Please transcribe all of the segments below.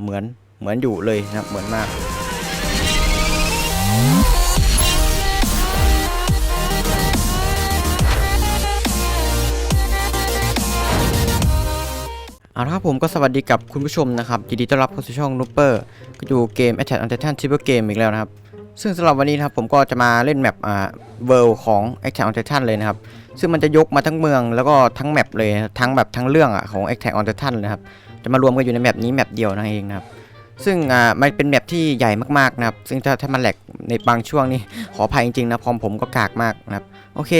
เหมือนเหมือนอยู่เลยนะครับ เหมือนมากเอาละครับผมก็สวัสดีกับคุณผู้ชมนะครับยินดีต้อนรับเข้าสู่ช่องนูเปอร์ก็อยู่เกม Attack on Titan Cyber Game อีกแล้วนะครับ ซึ่งสำหรับวันนี้นะครับผมก็จะมาเล่นแมปอ่าเวิลด์ของ Attack on Titan เลยนะครับ ซึ่งมันจะยกมาทั้งเมืองแล้วก็ทั้งแมปเลยทั้งแบบทั้งเรื่องอะของ Attack on Titan เลยครับจะมารวมกันอยู่ในแมปนี้แมปเดียวนั่นเองนะครับซึ่งอ่ามันเป็นแมปที่ใหญ่มากๆนะครับ ซึ่งถ้าถ้ามันแหลกในบางช่วงนี้ขออภัยจริงๆนะพอมผมก็กากมากนะครับโอเค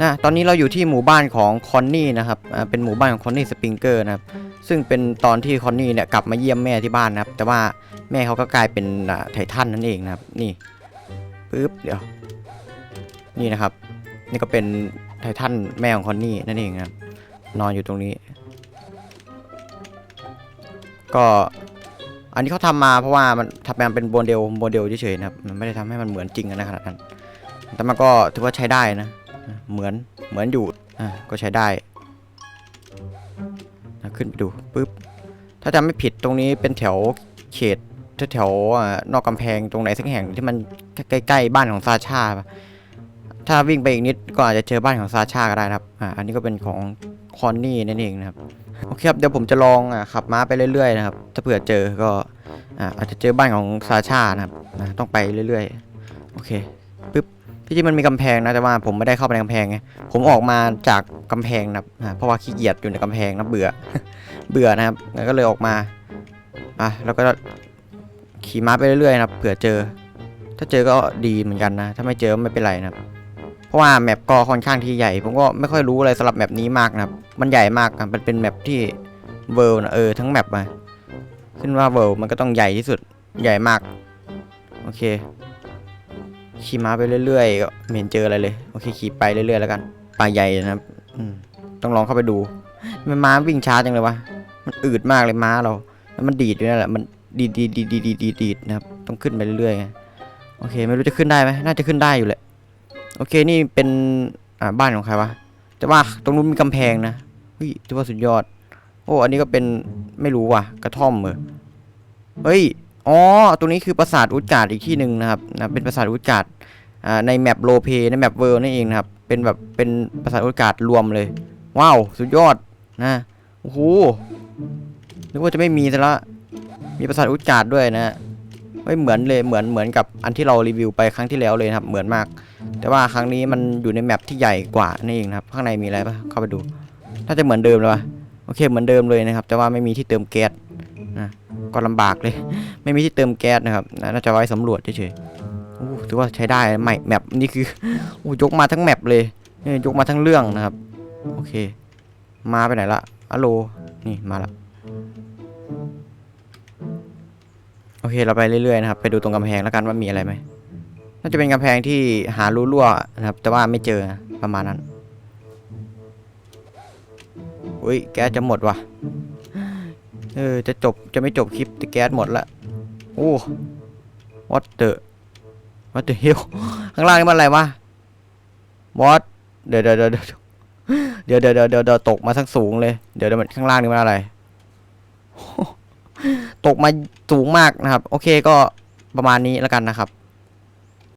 นะตอนนี้เราอยู่ที่หมู่บ้านของคอนนี่นะครับอ่าเป็นหมู่บ้านของคอนนี่สปริงเกอร์นะครับซึ่งเป็นตอนที่คอนนี่เนี่ยกลับมาเยี่ยมแม่ที่บ้านนะครับ แต่ว่าแม่เขาก็กลายเป็นอ่าไททันนั่นเองนะครับนี่ปึ๊บเดี๋ยวนี่นะครับ นี่ก็เป็น ไททันแม่ของคอนนี่นั่นเองครับนอนอยู่ตรงนี้ ก็อันนี้เขาทำมาเพราะว่ามันทำมาเป็นโมเดลโมเดลเฉยๆนะครับมันไม่ได้ทำให้มันเหมือนจริงนะขนาดนั้น แต่มันก็ถือว่าใช้ได้นะเหมือนเหมือนอยู่อะก็ใช้ได้ขึ้นไปดูปุ๊บถ้าจำไม่ผิดตรงนี้เป็นแถวเขตแถวๆนอกกำแพงตรงไหนสักแห่งที่มันใกล้ๆบ้านของซาชาปะ ถ้าวิ่งไปอีกนิดก็อาจจะเจอบ้านของซาชาก็ได้นะครับ อ่า อันนี้ก็เป็นของคอนนี่นั่นเองนะครับ โอเคครับ เดี๋ยวผมจะลองอะขับม้าไปเรื่อยๆนะครับ ถ้าเผื่อเจอก็อ่าอาจจะเจอบ้านของซาชานะครับอ่าต้องไปเรื่อยๆ โอเคปึ๊บที่จริงมันมีกำแพงนะ แต่ว่าผมไม่ได้เข้าไปในกำแพงไง ผมออกมาจากกำแพงนะครับอ่าเพราะว่าขี้เกียจอยู่ในกำแพงนะเบื่อ เบื่อนะครับแล้วก็เลยออกมา อะแล้วก็ขี่ม้าไปเรื่อยๆนะครับ เผื่อเจอ ถ้าเจอก็ดีเหมือนกันนะ ถ้าไม่เจอก็ไม่เป็นไรนะครับ เพราะว่าแมปก็ค่อนข้างที่ใหญ่ ผมก็ไม่ค่อยรู้อะไรสำหรับแมปนี้มากนะครับ มันใหญ่มากนะมันเป็นแมปที่เวิลด์นะเออทั้งแมปมาขึ้นว่าเวิลด์มันก็ต้องใหญ่ที่สุดใหญ่มาก โอเคขี่ม้าไปเรื่อยๆก็ไม่เห็นเจออะไรเลยโอเคขี่ไปเรื่อยๆแล้วกันป่าใหญ่นะครับต้องลองเข้าไปดูมันม้าวิ่งช้าจังเลยวะมันอืดมากเลยม้าเราแล้วมันดีดอยู่นั่นแหละมันดีดดีดดีดดีดนะครับต้องขึ้นไปเรื่อยๆโอเค ไม่รู้จะขึ้นได้ไหมน่าจะขึ้นได้อยู่แหละ โอเคนี่เป็นอ่าบ้านของใครวะแต่ว่าตรงนู้นมีกำแพงนะเฮ้ยถือว่าสุดยอด โอ้อันนี้ก็เป็นไม่รู้ว่ะ กระท่อมเหรอเฮ้ยอ๋อตรงนี้คือปราสาทอุจจาร์อีกที่หนึ่งนะครับนะเป็นปราสาทอุจจาร์อ่าในแมปโลเปในแมปเวิร์นั่นเองนะครับเป็นแบบเป็นปราสาทอุจจาร์รวมเลย ว้าวสุดยอดนะโอ้โหนึกว่าจะไม่มีซะละมีปราสาทอุจจาร์ด้วยนะ ไม่เหมือนเลยเหมือนเหมือนกับอันที่เรารีวิวไปครั้งที่แล้วเลยครับ เหมือนมาก แต่ว่าครั้งนี้มันอยู่ในแมปที่ใหญ่กว่านั่นเองครับข้างในมีอะไรปะเข้าไปดู น่าจะเหมือนเดิมเลยวะโอเคเหมือนเดิมเลยนะครับ แต่ว่าไม่มีที่เติมแก๊สนะก็ลำบากเลย ไม่มีที่เติมแก๊สนะครับน่าจะไว้สำรวจเฉยๆถือว่าใช้ได้ใหม่แมปนี่คือโอ้ยกมาทั้งแมปเลยนี่ยกมาทั้งเรื่องนะครับ โอเค มาไปไหนละอะโลนี่มาละ โอเคเราไปเรื่อยๆนะครับ ไปดูตรงกำแพงแล้วกันว่ามีอะไรไหมน่าจะเป็นกำแพงที่หารูรั่วนะครับ แต่ว่าไม่เจอประมาณนั้นอุ้ยแก๊สจะหมดว่ะเออจะจบจะไม่จบคลิปแต่แก๊สหมดละโอ้วัดเตอวัดเตอเฮลข้างล่างนี่มันอะไรวะวอดเดี๋ยวเดี๋ยวเดี๋ยวเดี๋ยวเดี๋ยวตกมาทั้งสูงเลย เดี๋ยวเดี๋ยวมันข้างล่างนี่มันอะไร ตกมาสูงมากนะครับ โอเคก็ประมาณนี้แล้วกันนะครับ